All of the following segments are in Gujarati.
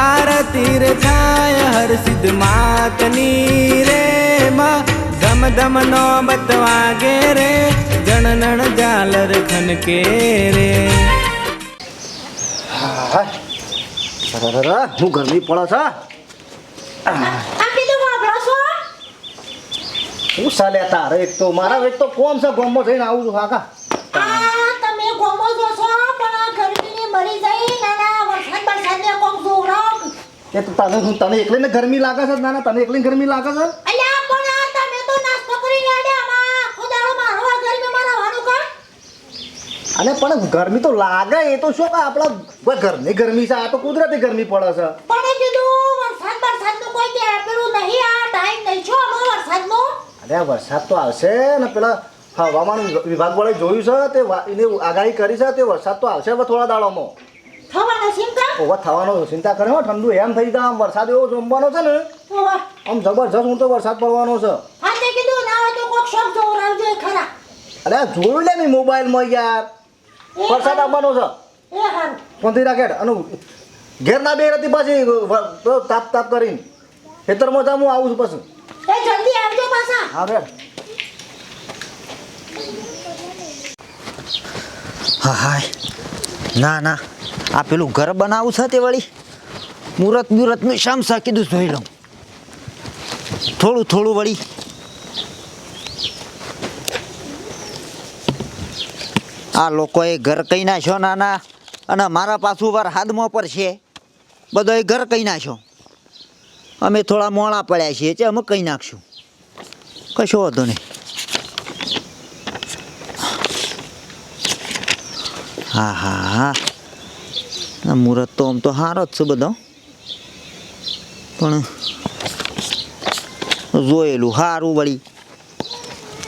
આરતી રે થાય હર સિદ્ધ માતની રે માં. ધમ ધમ નો બતવાગે રે જણનણ જાલર ખનકે રે. હું. ગરમી પડો છે? હું સાલે તારે એક તો મારા એક તો કોમ છે ગોમો થઈને આવું છું કાકા. તમે ગોમો જો છો પણ આ ગરમીની મરી જઈ નાના વરસાદ વરસાદને કોક જોવરાવ એ તો તને હું તને એકલીને ગરમી લાગે છે? નાના તને એકલીને ગરમી લાગે છે? અલ્યા પણ આ તમે તો નાસ્તો કરીને આડ્યા આમાં આખો મારો આ ગરમીમાં રહેવાનું કા અને પણ ગરમી તો લાગે એ તો શું કે આપણા ઘરની ગરમી છે આ તો કુદરતી ગરમી પડે છે. પણ કીધું વરસાદ વરસાદનું કોઈ કે પેલું નહીં આ ટાઈમ નહીં છો હમણાં વરસાદનો? અરે વરસાદ તો આવશે ને પેલા હવામાન વિભાગ વાળે જોયું છે તે એની આગાહી કરી છે તે વરસાદ તો આવશે હવે થોડા દાડામાં. થવાનો ઓવા થવાનો ચિંતા કરે હો ઠંડુ એમ થઈ જાય વરસાદ એવો જમવાનો છે ને આમ જબરજસ્ત હું તો વરસાદ પડવાનો છે. હા તે કીધું ના હોય તો કોક શોખ જોવરાવજો ખરા. અરે જોયું લે ને મોબાઈલમાં યાર. વરસાદ આવવાનો છે. એ હારું. પંથી રાખે અને ઘેર ના બે હતી પાછી તાપ તાપ કરીને. ખેતરમાં જામ હું આવું છું પછી. એ જલ્દી આવજો પાછા. હા બેન. હા ના ના. આ પેલું ઘર બનાવું છે તે વળી? મુહૂર્ત મુહૂર્તનું શામ સા કીધું જોઈ લઉં. થોડું થોડું વળી. આ લોકોએ ઘર કહી નાખ્યો નાના? અને મારા પાછું વાર હાદમો પર છે બધોય ઘર કહી નાખ્યો? અમે થોડા મોડા પડ્યા છીએ, એટલે અમે કહી નાખશું? કશો વાંધો નહીં. હા હા હા. મુહૂર્ત તો આમ તો સારો જ છે બધો. પણ જોયેલું સારું વળી.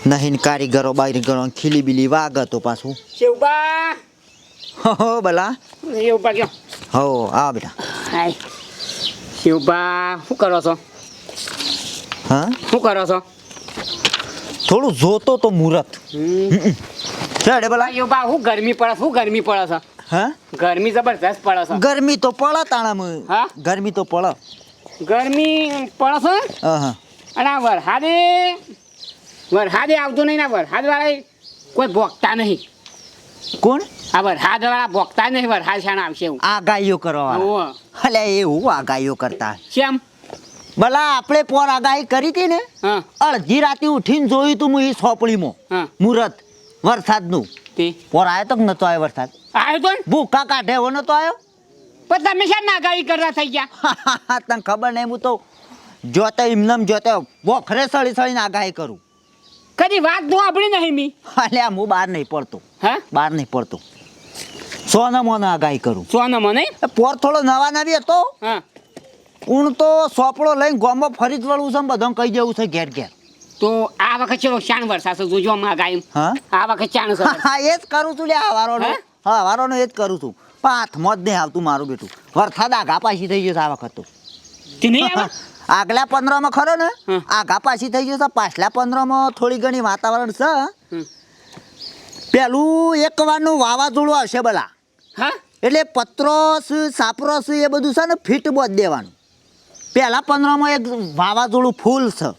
નહીં કારીગરો બારીગરો ખીલી બીલી વાગ હતો પાછું. હો કયો હો આ બેટા. હાય. શિવબા શું કરો છો? હા? શું કરો છો? થોડું જોતો તો મુહૂર્ત ચડે ભલા શિવબા શું ગરમી પડે શું ગરમી પડે છે? હા? ગરમી જબરજસ્ત પડે છે. ગરમી તો પડે તાણામાં. હા? ગરમી તો પડે. ગરમી પડે છે? હા અને આ વરસાદે વરસાદે આવતું નહીં ને વરસાદ વાળા કોઈ ભોગતા નહીં. કોણ? આ વરસાદ વાળા ભોગતા નહીં વરસાદ શાણ આવશે એવું. આગાહીઓ કરવા. અલે એવું આગાહીઓ કરતા. કેમ? ભલા આપણે પોર આગાહી કરી હતી ને અડધી રાતે ઉઠીને જોયું તું હું એ સોપડીમાં. મુહૂર્ત વરસાદનું. તે. પોર આવ્યો તો નતો આવ્યો વરસાદ? આવ્યો તો ને? ભૂકા કાઢે એવો નતો આવ્યો પણ તમે શા નાગાવી કરતા થઈ ગયા? તને ખબર નહીં હું તો જોતે એમનેમ જોતે વોખરે સળી સળીને આગાહી કરું. કદી વાત તો આપણી નહીં મી. અલ્યા હું બહાર નહીં પડતો. હા? બહાર નહીં પડતો. સોના મોના આગાહી કરું. સોના મને પોર થોડો નવા નવી હતો. હા. ઊણ તો સોપડો લઈને ગોમાં ફરી જ વળવું છે બધો કહી દેવું છે ઘેર ઘેર. તો આ વખત ચલો શાણ વરસાદ જોજો માં ગાય હા? આ વખત ચાણ હા એ જ કરું છું લે હવારોનો હે? હા વારોનો એ જ કરું છું. પણ હાથમાં જ નહીં આવતું મારું બેટું. વરસાદ આઘા પાછી થઈ ગયો છે આ વખત તો. તે નહીં આવે? આગલા પંદરમાં ખરો ને. આગા પાછી થઈ ગયો છે. પાછલા પંદરમાં થોડી ઘણી વાતાવરણ છે. પેલું એક વારનું વાવાઝોડું આવશે બલા. હા? એટલે પત્રો છે સાપરો એ બધું છે ને ફીટ બોધ દેવાનું. પહેલા પંદરમાં એક વાવાઝોડું ફૂલ છે.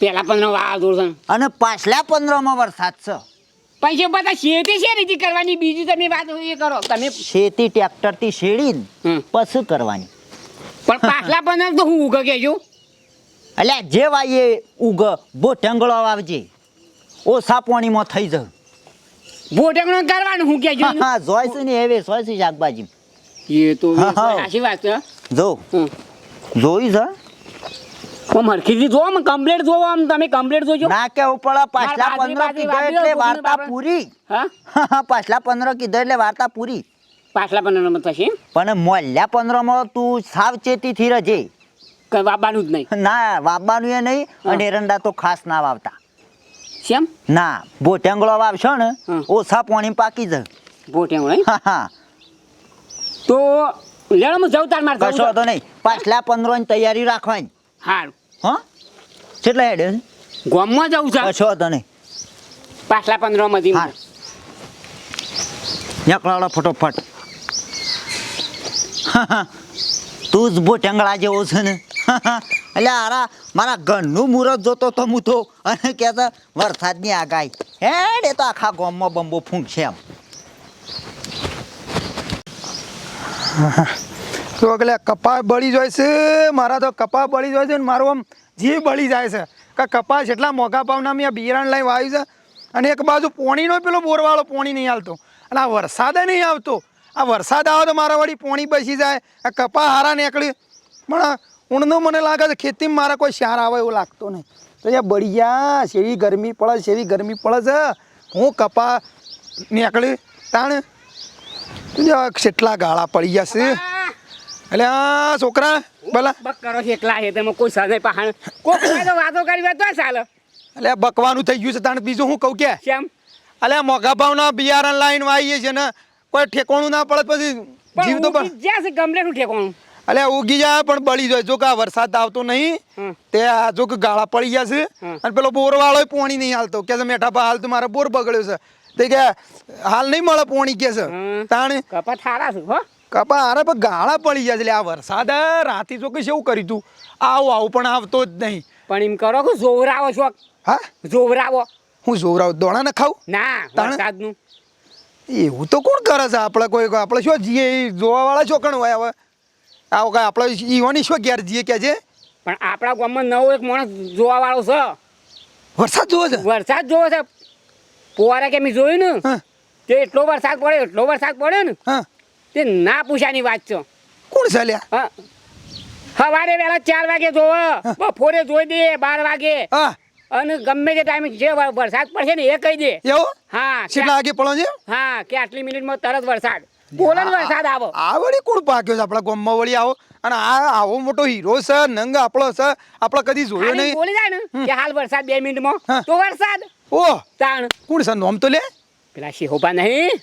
પેલા પંદર વાવાઝોડું છે અને પાછલા પંદરમાં વરસાદ છે. પછી બધા શેતી છે રીતે કરવાની? બીજી તમે વાત એ કરો. તમે શેતી ટ્રેક્ટરથી થી હમ. પશુ કરવાની? પણ પાછલા પંદર તો હું ઉગ કેજો એટલે જે વાઈએ ઉગ બહુ ઢંગળો આવજે ઓછા પાણીમાં થઈ જાય ભોટકણો કરવાનું હું કેજો હા જોઈશું ને એવે જોઈશું શાકભાજી. એ તો. સાચી વાત છે. જો. જોયું છે આમ હરખીથી જોવો આમ કમ્પ્લેટ જોવો આમ તમે કમ્પ્લેટ જોજો. ના કે ઉપર પાછલા બાજરી, પંદર બાજરી, કીધો એટલે વાર્તા પૂરી. હા? પાછલા પંદર કીધો એટલે વાર્તા પૂરી. પાછલા પંદર થશે? પણ મોલ્યા પંદરમાં તું સાવચેતીથી રહેજે કે વાબાનું જ નહીં. ના વાવવાનું એ નહીં અને એરંડા તો ખાસ ના વાવતા. કેમ ના બોટેંગળો વાવશો ને ઓછા પાણી પાકી જાય. ભોટેકણો હા હા. તો લેણમાં જવતાર માર કશો તો નહીં. પાછલા પંદરોની તૈયારી રાખવાની. હારું. હા? કેટલા હેડે ગોમમાં જવું છે. છો તને. પાછલા પંદરમાંથી હા. નીકળાડો ફટોફટ. તું જ બો ટેંગળા જેવો છે ને. એટલે આરા મારા ઘરનું મુહૂર્ત જોતો તો હું તો અને કહેતા વરસાદની આગાહી. હેડ એ તો આખા ગામમાં બંબો ફૂંક છે એમ તો એટલે કપા બળી જાય છે, મારા તો કપા બળી જાય છે ને મારું આમ જીવ બળી જાય છે. કે કપાસ એટલા મોંઘા ભાવના મેં બિયારણ લઈને વાવ્યું છે અને એક બાજુ પોણીનો પેલો બોરવાળો પોણી નહીં આવતો. અને આ વરસાદે નહીં આવતો. આ વરસાદ આવે તો મારા વળી પોણી બસી જાય. આ કપા હારા નીકળી. પણ ઊંડનું મને લાગે છે ખેતીમાં મારા કોઈ શાર આવે એવું લાગતો નહીં. તો એ બળી ગયા સેવી ગરમી પડે સેવી ગરમી પડે છે. હું કપા નીકળી તાણ. કેટલા ગાળા પડી છે. એટલે છોકરા ભલા. બક કરો છે એકલા છે તમે કોઈ સાથે પહાણ. કોઈ તો વાતો કરી તો ચાલે. એટલે બકવાનું થઈ ગયું છે તાણે. બીજું હું કહું કે કેમ? એટલે મોગા મોઘા ભાવના બિયારણ લાઈન વાઈએ છે ને કોઈ ઠેકોણું ના પડે પછી જીવ તો પણ જ્યાં છે ગમલે નું ઠેકોણું. એટલે ઉગી જાય પણ બળી જાય. જો કે વરસાદ આવતો નહીં તે આ જો કે ગાળા પડી ગયા છે અને પેલો બોર વાળો પોણી નહીં હાલતો. કે મેઠા પા હાલ તો મારો બોર બગડ્યો છે. તે કે હાલ નહીં મળે પોણી કે છે. તાણે કપા થારા છે હો. કપા અરે પણ ગાળા પડી ગયા એટલે આ વરસાદ રાતી જો કે શું કર્યું તું? આવું આવું પણ આવતો જ નહીં. પણ એમ કરો કે જોવરાવો છો. હા? જોવરાવો. હું જોરાવ દોણા ને ખાવ ના? વરસાદનું. એવું તો કોણ કરે છે? આપણે કોઈ આપણે શું જીએ? જોવાવાળા ચોકણ હોય હવે? આવો કાંઈ આપણે ઈવાની શું ઘેર જીએ કે છે? પણ આપણા ગામમાં નવો એક માણસ જોવા વાળો છે. વરસાદ જોવો છે? વરસાદ જોવો છે. પોવારે કે મેં જોયું ને? હા. તે એટલો વરસાદ પડ્યો એટલો વરસાદ પડ્યો ને? હા. તે ના પૂછાની વાત છે. કોણ છે લ્યા હા. સવારે વેલા ચાર વાગે જોવો. બપોરે જોઈ દે બાર વાગે. અને ગમે તે ટાઈમે જે વરસાદ પડશે ને એ કહી દે. એવું? હા કેટલા વાગે પડો છે? હા કે આટલી મિનિટમાં તરત વરસાદ. બોલો વરસાદ આવો. આ વળી કોણ પાક્યો છે? આપણા ગામમાં વળી આવો. અને આ આવો મોટો હીરો છે નંગ આપણો છે આપણે કદી જોયો નહીં. બોલી જાય ને કે હાલ વરસાદ બે મિનિટમાં. માં તો વરસાદ. ઓહ. તાણ. કોણ છે? નોમ તો લે. પેલા શિહોબા નહીં.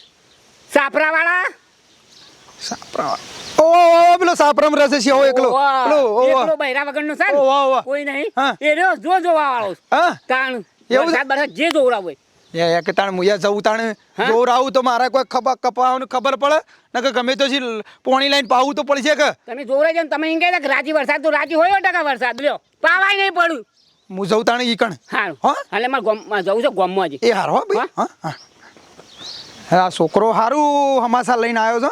સાપરા વાળા સાપરા ઓ ઓ પેલો સાપરામ રસે છે. ઓ એકલો પેલો ઓ એકલો બૈરા વગરનો છે ને? ઓવા, ઓવા. કોઈ નહીં. એ રહ્યો જો જોવા વાળો હા. તાણ. એવું વરસાદ જે જોવડાવ હોય. એ એ કે તાણ મુયા જવું તાણ. હા? તો મારા કોઈ ખબર કપાવાનું ખબર પડે? નકર ગમે તો પોણી લાઈન પાવું તો પડશે કે? તમે જોવડાઈ જાઓ તમે એમ કે રાજી વરસાદ તો રાજી હોય ટકા વરસાદ. લ્યો પાવાય નહીં પડ્યું હું જવું તાણે ઈ કણ. હા? એટલે મારે ગામમાં જવું છે ગામમાં જ. એ હારો ભાઈ. હા. હા છોકરો હારું હમાસા લઈને આવ્યો છો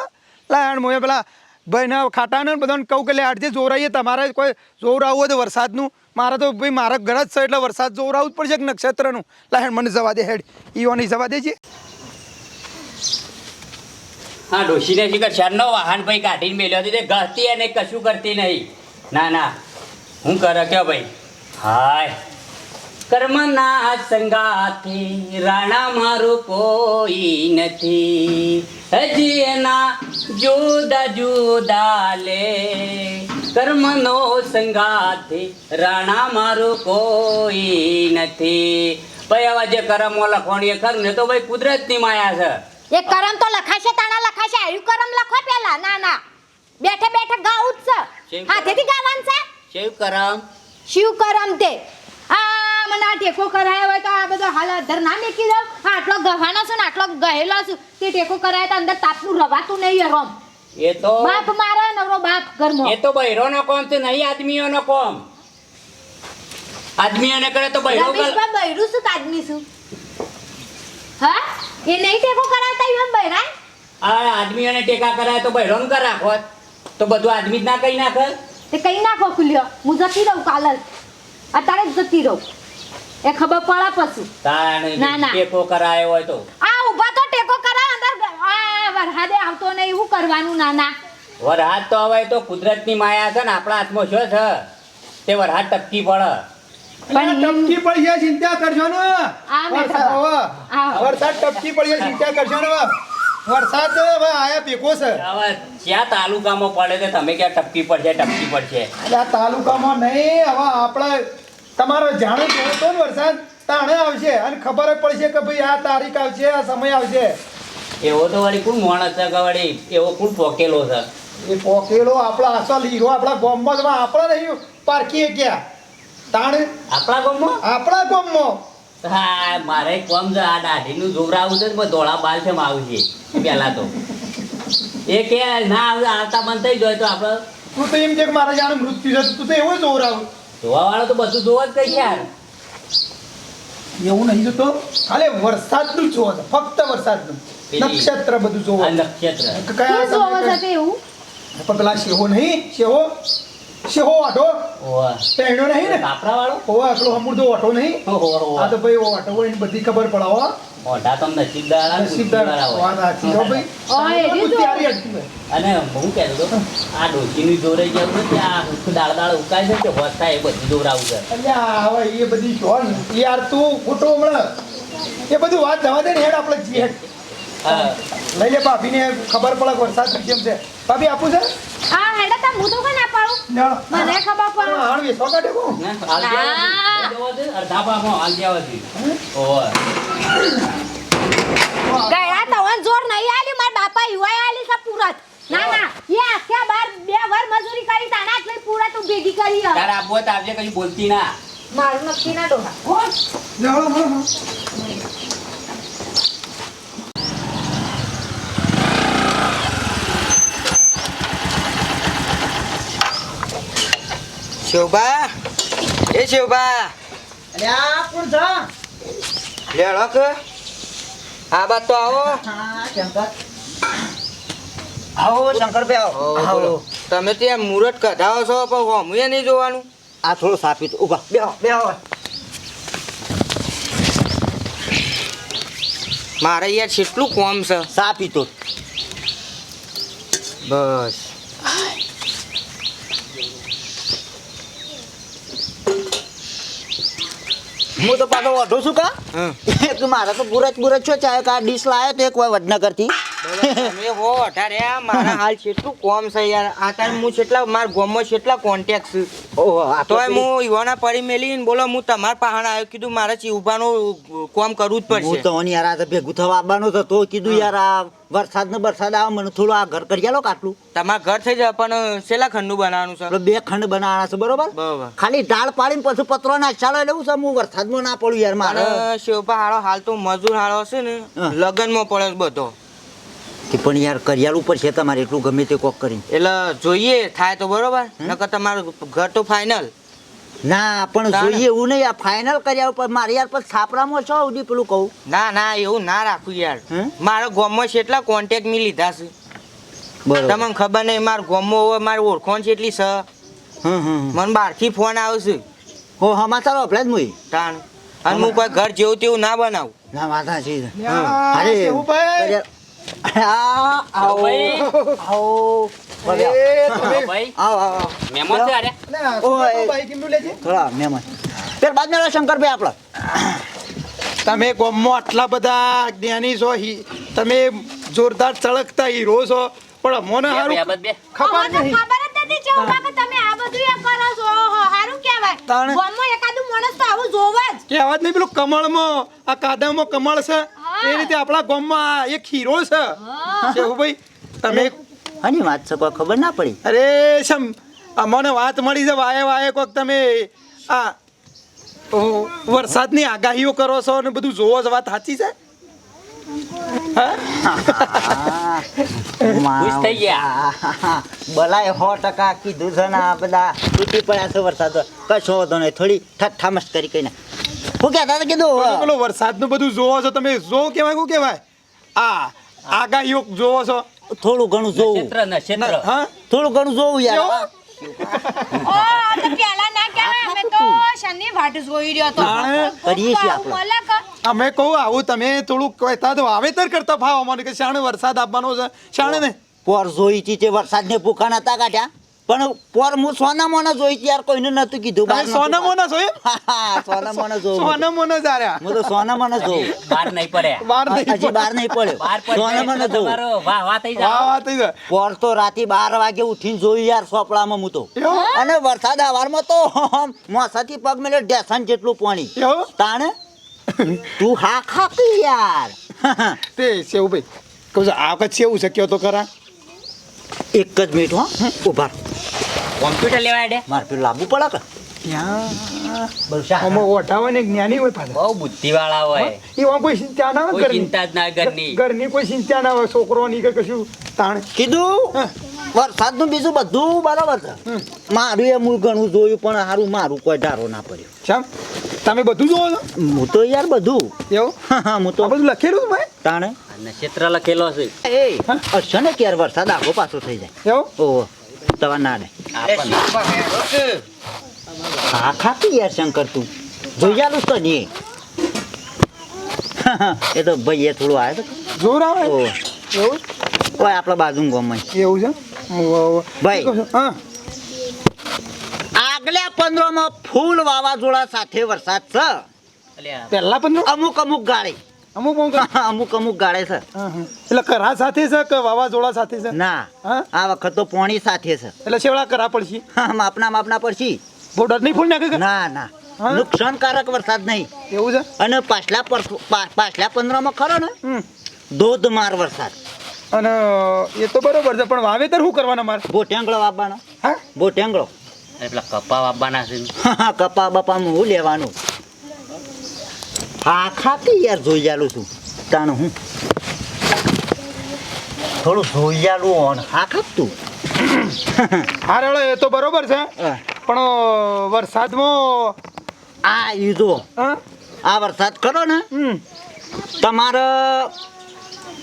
લાણ મોએ પેલા ભાઈને ખાટાને બધાને કહું કે લે, આડજે જોરાઈએ, તમારે કોઈ આવવું હોય તો વરસાદનું. મારે તો ભાઈ, મારા ઘર જ છે એટલે વરસાદ આવવું જ પડશે કે નક્ષત્રનું. લાયણ મને જવા દે, હેડ. ઈવાની જવા દેજે હા, ડોશીને શીખર શરનો વાહન ભાઈ કાઢીને મેલ્યો હતી તે ગળતી અને કશું કરતી નહીં. ના ના. હું કરે, કે ભાઈ? હાય. કર્મના સંગાથી રાણા મારું કોઈ નથી હજી એના જુદા જુદા લે કર્મનો સંગાથી રાણા મારું કોઈ નથી ભાઈ આવા જે કરમો લખવાની એ ખરું ને તો ભાઈ કુદરતની માયા છે એ કરમ તો લખાશે તાણા લખાશે આયુ કરમ લખો પેલા ના ના બેઠે બેઠે ગાવું જ છે શિવ હાથેથી ગાવાનું છે શિવ કરમ શિવ કરમ તે આ મને આ ટેકો કરાયો હોય તો આ બધો હાલ અધર ના મેકી દઉં. હા આટલો ગવાનો છું ને આટલો ગહેલો છું. તે ટેકો કરાય તો અંદર તાપનું રવાતું નહીં રોમ. એ તો બાપ મારે નવરો બાપ ઘરમાં. એ તો બૈરોનો કોમ છે નહીં આદમીઓનો કોમ. આદમીઓને કરે તો બૈરો બૈરું શું આદમી છું? હા? એ નહીં ટેકો કરાવતા એમ બૈરા આ આદમીઓને ટેકા કરાય તો બૈરોન કર રાખો તો બધું આદમી જ ના કઈ નાખે તે કઈ નાખો ખુલ્યો? હું જતી રહું કાલ જ અત્યારે જ જતી રહું. એ ખબર પડે પછી. ના, ના. ટેકો કરાયો હોય તો. આ ઊભા તો ટેકો કરા અંદર આ વરસાદે આવતો નહીં એવું કરવાનું નાના વરહાદ તો હવે તો કુદરતની માયા છે ને આપણા હાથમાં શું છે? તે વરહાદ ટપકી પડે. પણ ટપકી પડી જાય ચિંતા કરશો ને. આ વરસાદ ટપકી પડી જાય ચિંતા કરશો ને. વરસાદ હવે આયા ભેગો છે. હવે જ્યાં તાલુકામાં પડે છે તમે ક્યાં ટપકી પડશે ટપકી પડશે? આ તાલુકામાં નહીં હવે આપણે તમારો જાણે જોવો તો ને વરસાદ? તાણે આવશે અને ખબર પડશે કે ભાઈ આ તારીખ આવશે આ સમય આવશે. એવો તો વળી કોણ માણસ છે વળી? એવો કોણ પોકેલો છે? એ પોકેલો આપણા અસલ હીરો આપણા ગોમમાં જ આપણે નહીં પારખીએ ક્યાં તાણ? આપણા ગામમાં? આપણા ગોમમાં. હા મારે કોમ છે આ દાઢીનું જોવરાવું છે ને ધોળા બાલ છે આવું પહેલાં તો. એ કે ના આવે આવતા બંધ થઈ જાય તો આપણે તું તો એમ કે કે મારા જાણે મૃત્યુ છે તું તો એવું જોર જોવા વાળો તો બધું જોવા જ કઈ યાર એવું નહીં જોતો. ખાલી વરસાદનું જ જોવો છે ફક્ત વરસાદનું. નક્ષત્ર બધું જોવો આ નક્ષત્ર. કે કયા એવું? પેલા શેહો નહીં? શેહો? શેહો ઓઢો ઓવા પહેણ્યો નહીં ને? કાપરા વાળો હોવે પેલો અમૃતો ઓઢો નહીં. આ તો ભાઈ ઓઢો હોય બધી ખબર પડાવો મોઢા તો નસીબદાર નસીબદાર. વાત સાચી હો ભાઈ. હોય. અને હું કહેતો હતો આ ડોશીની જોરે જેવું આ દાળ દાળ ઉકાય છે કે હોત થાય એ બધું દોરાવું છે. અલ્યા હવે એ બધી જોન યાર તું ખોટો હમણાં. એ બધું વાત જવા દે ને હેડ આપણે હેડ. હા. લઈ લે ભાભીને ખબર પડે વરસાદ કેમ છે ભાભી આપું છે હા હેડા તા હું તો ના પાડું મને ખબર પડે હાણ વેચવા કાઢે કો હાલ દેવા દે. ના. હાલ. અડધા ભાગમાં હાલ દેવા દે. ઓવે. ગયા તવન જોર નહીં આલી મારા બાપા યુવાય આલી છે પૂરત ના ના એ આખ્યા બાર બે વર મજૂરી કરી તાના જ લઈ પૂરત તું ભેગી કરી. તારે હોય તો આપજે કઈ બોલતી ના મારું નક્કી ના ડોહા જાઓ, શોભા? એ શોભા. અલ્યા કોણ છે? આ બાદ તો આવો. શંકર આવો શંકરભાઈ આવો. ઓ, તમે ત્યાં મુહૂર્ત કઢાવો છો પણ હોમુએ નહીં જોવાનું? આ થોડું સાપી તો ઊભા બેહો બેહો. મારે યાર કેટલું કોમ છે. સાપી તો બસ. હું તો પાછો વધુ છું કા? તું મારે તો પૂરત પૂરત છો ચાહે કા ડીશ લાયો તો એક વાર વડનગરથી? તમે હો અઢારે મારા હાલ કેટલું કોમ છે યાર. આ ટાઈમ હું કેટલા મારા ગામમાં કેટલા કોન્ટેક્ટ છે. આ તોય હું યુવાના પડી મેલીને બોલો હું તમારા પહાણ આવ્યો કીધું મારે ચીવભાનું કોમ કરવું જ હું પડશે તો યાર આ તો ભેગું થવા આવવાનો હતો તો કીધું યાર આ વરસાદ ને વરસાદ આવે મને થોડું આ ઘર કરી આલો કાટલું. તમારા ઘર થઈ જાય પણ શેલા ખંડનું બનાવવાનું છે? બે ખંડ બનાવવાના છે બરોબર? ખાલી ઢાળ પાડીને પછી પત્રો ના ચાલો એટલે છે હું વરસાદમાં ના પડું યાર મારે. શિવપા હાળો હાલ તો મજૂર હાળો છે ને. લગનમાં પડે બધો. કે પણ યાર કરિયાળ ઉપર છે તમારે એટલું ગમે તે કોક કરીને. એટલે જોઈએ થાય તો બરોબર. નકર તમારું ઘર તો ફાઇનલ ના પણ જોઈએ એવું નહીં. આ ફાઇનલ કર્યા ઉપર મારે યાર પછી છાપરામાં છો સુધી પેલું કહું. ના ના એવું ના રાખું યાર. હમ? ગોમમાં છે એટલા કોન્ટેક્ટ મી લીધા છે. તમને ખબર નહીં મારા ગામમાં હવે મારી ઓળખોણ છે એટલી સ. મને બહારથી ફોન આવશે હો સમાચાર આપડે જ મુઈ? તાણ. અને હું કોઈ ઘર જેવું તેવું ના બનાવું. ના વાંધા છે અરે શેહુભાઈ. કરિયાલ- આ, આવો. ભાઈ. આવો એ તમે શંકરભાઈ આપડે ગામમાં આટલા બધા જ્ઞાની છો તમે જોરદાર ચળકતા હીરો છો પણ મને હારું. ખબર નહીં. ખબર જ નથી ચૌકા કે તમે આ બધું એ કરો છો. ઓહો હારું કહેવાય. તાણે. એકાદું માણસ તો આવું જોવે જ. કહેવાત નહીં પેલું કમળમાં આ કાદામાં કમળ છે. એ રીતે આપણા ગામમાં એક હીરો છે. શેહુભાઈ તમે આની વાત છે કોઈ ખબર ના પડી. અરે શમ મને વાત મળી છે વાયે વાયે કોક તમે આ વરસાદની આગાહીઓ કરો છો અને બધું જોવો છો વાત સાચી છે? ગયા. સો ટકા કીધું છે ને આ બધા તૂટી પડ્યા છે વરસાદ. કશો વાંધો નહીં થોડી ઠઠ્ઠા મસ્કરી કહીને. શું કહેતા હતા કીધું પેલો વરસાદનું બધું જોવો છો તમે. જો કેવાય શું કહેવાય? આ આગાહીઓ જોવો છો? થોડું ઘણું જોવું. હા? થોડું ઘણું જોવું યાર. એવું? ઓ આ તો પેલા ના કહેવાય. અમે તો શનિ વાટ જોઈ રહ્યો તો તાણે કરીએ છીએ આવું આપણે. મળે કે? અમે કહું આવું તમે થોડું કહેતા તો વાવેતર કરતા ભાવ અમને કે શાણે વરસાદ આપવાનો છે. શાણે ને? પોર જોઈ હતી તે વરસાદને ભૂખા નતા કાઢ્યા? પણ પોર હું સોના મોના જોઈ યાર કોઈને નતું કીધું બાર સોના મોના. હા, સોના મોના જોઉં સોના મોના જ આર્યા. હું તો સોના મોના જોઉં. બાર નહીં પડ્યા. બાર નહીં હજી બાર નહીં પડ્યો. બહાર સોના મોના પડે જોઉં. વાહ વાહ થઈ જાય વાહ થઈ જાય. પોર તો રાતે બાર વાગે ઉઠીને જોયું યાર સોપડામાં હું તો. અને વરસાદ આવારમાં તો મોસાથી પગ મેલે ડેસન જેટલું પાણી? તાણે? તું હા ખાતી યાર. તે ભાઈ કહું છું આ વખત શેવું છે કયો તો ખરા? એક જ મિનિટ હો ઊભા કોમ્પ્યુટર લેવા દે મારે પેલું લાંબુ પડે કે? ઓઢાવા ને જ્ઞાની હોય પાછા બહુ બુદ્ધિવાળા હોય. એમાં કોઈ ચિંતા ના હોય કોઈ ઘરની ચિંતા જ ના ઘરની ઘરની કોઈ ચિંતા ના હોય છોકરોની કે કશું તાણ. કીધું? હા. વરસાદનું બીજું બધું બરાબર છે. મારું એ હું ઘણું જોયું પણ સારું મારું કોઈ ધારો ના પડ્યો. શેમ? તમે બધું જોવો છો? હું તો યાર બધું. એવું? હું તો આ બધું લખેલું ભાઈ? તાણે? નક્ષત્ર લખેલો છે. એ અડસો ને ક્યારે વરસાદ આગો પાછો થઈ જાય? એવું? ઓહો તવા ના ડે હા ખાતી યાર શંકર તું. જોઈ જાલું તો નહીં. એ તો ભાઈ એ થોડું આવે તો. જોર આવે? ઓહો. એવું? ઓય આપણા બાજુ ગમે એવું છે. ભાઈ. હા. આગલા પંદરમાં ફૂલ વાવાઝોડા સાથે વરસાદ છે. પહેલા પંદર? અમુક અમુક ગાળે. અમુક અમુક અમુક અમુક ગાળે છે. હા, હા. એટલે કરા સાથે છે કે વાવાઝોડા સાથે છે? ના. હા? આ વખત તો પોણી સાથે છે. એટલે શેવડા કરા પડશે? માપના માપના પડશી. બોર્ડર નહીં ફૂલ નાખે કે? ના ના. નુકસાનકારક વરસાદ નહીં. એવું છે? અને પાછલા પાછલા પંદરમાં ખરો ને? હમ. ધોધમાર વરસાદ. અને એ તો બરોબર છે પણ વાવેતર શું કરવાના મારે? બોટેંગળો વાવવાનો. હા? બોટેંગળો. એટલે કપા વાવવાના છે. કપા બપામાં હું લેવાનું? હા ખાતી યાર જોઈ જાલું છું. તાણ હું? થોડું જોઈ જાલું ઓન આખા ખાતું હા રેડો એ તો બરોબર છે. પણ વરસાદમાં આ ઈ જો આ વરસાદ ખરો ને? તમારે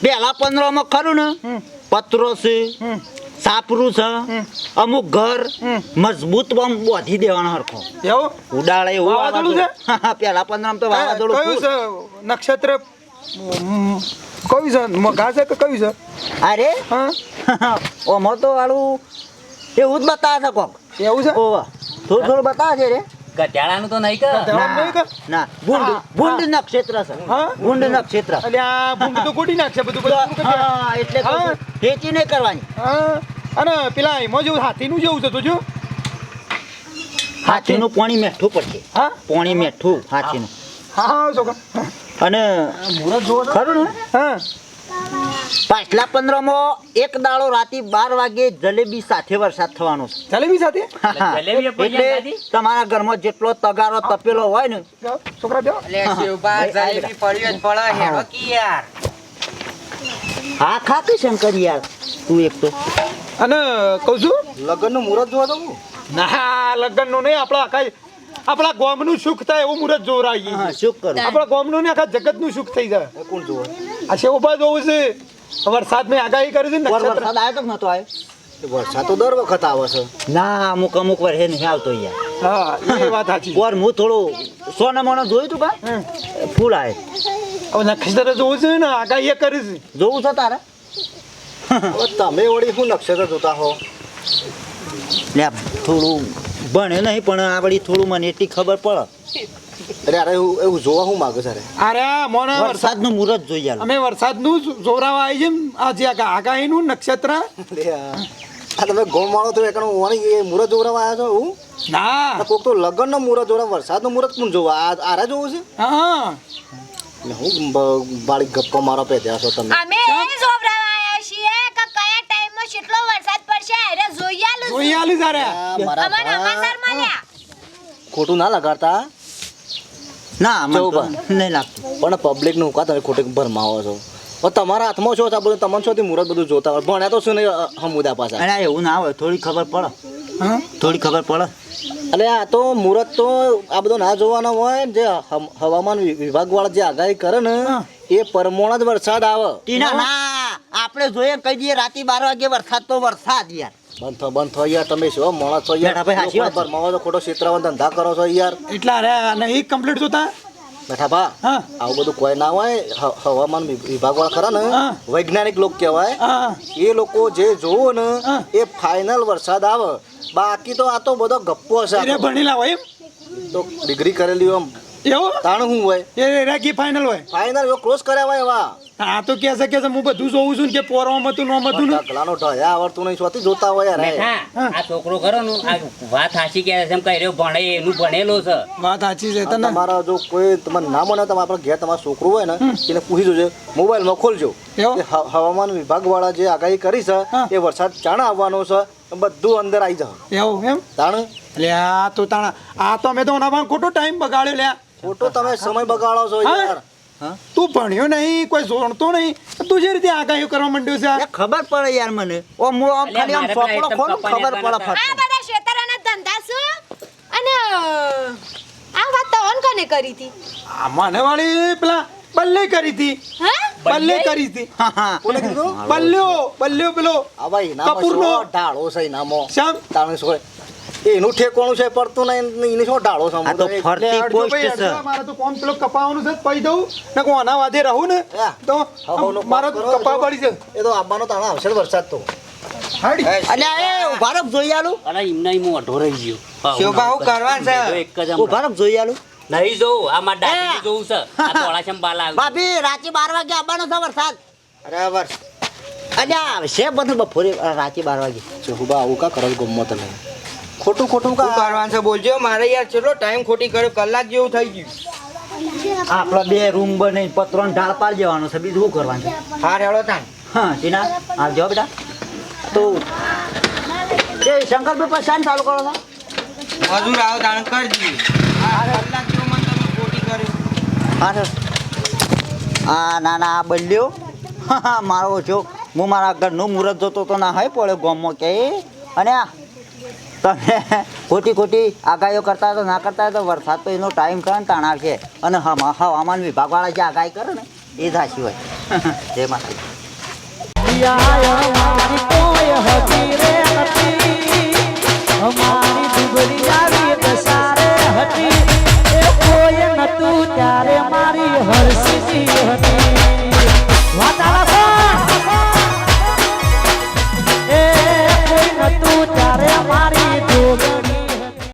પહેલા પંદરમાં ખરું ને? પત્રો છે. સાપરું છે અમુક ઘર. મજબૂત બમ બોધી દેવાનો હરખો. એવું? ઉડાડે એવું વાવાઝોડું છે? પેલા પંદર તો તો કયું છે? નક્ષત્ર? કયું છે? મઘા છે કે કયું છે? અરે ઓમો તો વાળું એવું જ બતાવે છે કોક. એવું છે? ઓવા. થોડું થોડું બતાવે છે રે. ગઢિયાળાનું તો નહીં કર? ના ભૂંડ. ભૂંડ નક્ષત્ર છે. હા? ભૂંડ નક્ષત્ર એટલે આ ભૂંડ તો કૂટી નાખશે બધું બધું. હા એટલે ખેતી નહીં કરવાની. હા? અને પેલા એમાં જેવું હાથીનું જેવું છે તો જો. હાથીનું પાણી મેઠું પડશે. હા? પાણી મેઠું હાથીનું. હા હા છોકરા અને ખરું ને? હા. પાછલા પંદરમાં એક દાડો રાતે બાર વાગે જલેબી સાથે વરસાદ થવાનો છે. જલેબી સાથે? એટલે દાદી? તમારા ઘરમાં જેટલો તગારો તપેલો હોય ને. છોકરા હા. ખાતી શંકર યાર તું એક તો. અને કહું છું? લગ્નનું મુહૂર્ત જોવા દઉં ના લગ્નનું નહીં આપણા આખા આપણા ગોમનું સુખ થાય એવું મુહૂર્ત જોરાઈએ હા શું કરું? આપણા ગામનું ને આખા જગતનું સુખ થઈ જાય. કોણ જોવે? આ શેવભા જોવું છે? વરસાદ મેં આગાહી કરી હતી ને વરસાદ આવ્યો તો નતો આવ્યો વરસાદ તો દર વખત આવે છે. ના અમુક અમુક વાર હે નહીં આવતો યાર હા એ વાત સાચી. ઓર હું થોડું સોના મોના જોયું તું કા ફૂલ આવે હવે નક્ષત્ર જોવું છે ને આગાહી એ કરી છે. જોવું છે તારે? તમે વળી શું નક્ષત્ર જોતા હો? લે થોડું ભણે નહીં પણ આ વળી થોડું મને એટલી ખબર પડે. અરે અરે એવું જોવા શું માગે છે અરે. અરે મોને વરસાદનું મુહૂર્ત જોઈએ અમે વરસાદનું જોરાવા આવી છે આ જે આગાહીનું નક્ષત્ર. આ તમે તો એકણ ઓણી એ મુહૂર્ત જોવા આવ્યા છો હું? ના. કોક તો લગ્નનો મુહૂર્ત જોવા વરસાદનું મુહૂર્ત કોણ જોવા? આ આરે જોવું છે? હા. હું બાળી ગપ્પો મારો પેદ્યા છો તમે. અમે એ જોવરાવા છીએ કે કયા ટાઈમમાં કેટલો વરસાદ પડશે અરે ખોટું ના લગાડતા. ના નહીં લાગતું. પણ પબ્લિકનું કા તમે ખોટી ભરમાવો છો? હવે તમારા હાથમાં છો? આ બધું તમને છો મુહૂર્ત બધું જોતા હોય. ભણ્યા તો શું નહીં હમુદા પાછા. અરે એવું ના હોય. થોડી ખબર પડે. હા? થોડી ખબર પડે. એટલે આ તો મુહૂર્ત તો આ બધો ના જોવાનો હોય જે હમ- હવામાન વિભાગ વાળા જે આગાહી કરે ને એ પરમોણ જ વરસાદ આવે. ટીના ના આપણે જોઈએ કહી દઈએ રાતે બાર વાગે વરસાદ તો વરસાદ યાર. બંધ બંધ થો યાર તમે શું મોણા છો યાર? ભાઈ, હાચી વાત. ભરમાવો છો. ખોટો ક્ષેત્રમાં ધંધા કરો છો યાર? એટલા રે અને એ કમ્પ્લીટ જોતા બેઠા ભા આવું બધું કોઈ ના હોય હવામાન વિભાગ વાળા ખરા ને વૈજ્ઞાનિક લોકો કહેવાય હા. એ લોકો જે જોવો ને એ ફાઇનલ વરસાદ આવે. બાકી તો આ તો બધો ગપ્પો છે ભણેલા હોય એમ. તો ડિગ્રી કરેલી હોય એવું? તાણ શું હોય? એ રાગી ફાઇનલ હોય. ફાઇનલ એવો ક્લોઝ કર્યા હોય એવા. આ તો કે છે કે હું બધું જોઉં છું કે નોમ હતું ને ઢગલાનો ઢયા આવડતું નહીં શોથી જોતા હોય યાર આ છોકરો ખરો ને આ વાત સાચી કે છે એમ કહી રહ્યો ભણે એનું ભણેલો છે. વાત સાચી છે તને. તમારા જો કોઈ તમને ના મને તમે આપણે ઘેર તમારો છોકરો હોય ને એને પૂછી જોજો મોબાઈલમાં ખોલજો. હવામાન વિભાગ વાળા જે આગાહી કરી છે એ વરસાદ ચાણા આવવાનો છે બધું અંદર આવી જાય એવું એમ? તાણ? એટલે આ તો તાણા. આ તો અમે તો ખોટો ટાઈમ બગાડ્યો લ્યા ખોટો તમે સમય બગાડો છો યાર? તું ભણ્યો નહીં કોઈ જોણતો નહીં. તું જે રીતે આગાહીઓ કરવા માંડ્યો છે ખબર પડે યાર મને. ઓ હું આમ ખાલી આમ ફોકડો ખોલું ખબર પડે પડે આ બધા શેતરાના ધંધા શું? અને આ વાત તો ઓન કોને કરી હતી? આ મને વાળી પેલા બલ્લે કરી હતી. હા? બલ્લે કરી હતી. હા હા. કોને કીધું? બલ્લ્યો બલ્લ્યો પેલો આ ભાઈ ઇનામો કપૂરનો. ઢાળો સઈ નામો શ્યામ? તાણે શું એનું ઠેકોણું છે પડતું નહીં એને શું ઢાળો છે તો ફરતી પોસ્ટ છે મારે તો કોમ પેલો કપાવાનું છે પૈ દઉં. ને કો આના વાદે રહું ને. તો હવ, મારો કપા પડી છે. એ તો આવવાનો તાણે આવશે વરસાદ તો. હાડી. અલ્યા એ ઊભા રહો જોઈ આલું. અરે એમને હું અઢો રહી ગયો. હા, શિવભા, હું હું છે? તો એક જ ઊભા જોઈ આલું. નહીં જોઉં આ મારા! જોવું છે. આ બાલા. ભાભી રાતે બાર વાગે આવવાનો છે વરસાદ. અરે વર્ષ અલ્યા છે બધું બપોરે રાતે બાર વાગે. ચહુબા આવું કા કરો ગમો તમે? ખોટું ખોટું કા? કરવાનું છે બોલજો? મારે યાર ચલો ટાઈમ ખોટી કર્યો કલાક જેવું થઈ ગયું. આપણા બે રૂમ બને પત્રોને ઢાળ પાડ જવાનો છે. બીજું શું કરવાનું છે? હા રેડો તાન હા ટીના આવજો બેટા. તો એ શંકરભાઈ પર શાન ચાલુ કરો છો? હજુ આવો તાણ કરજી. આ કલાક જેવું મને તમે ખોટી કર્યું. હા સર. હા ના ના આ બલ્યો. મારો છો હું મારા ઘરનું મુહૂર્ત જોતો તો ના હોય પડે ગોમમાં કે. અને આ તમે ખોટી ખોટી આગાહીઓ કરતા તો ના કરતા તો વરસાદ તો એનો ટાઈમ કરે ને તાણ આવશે અને હવામાન વિભાગવાળા જે આગાહી કરે ને, એ થાશી હોય. જય મારી હરસી હતી વાતાલા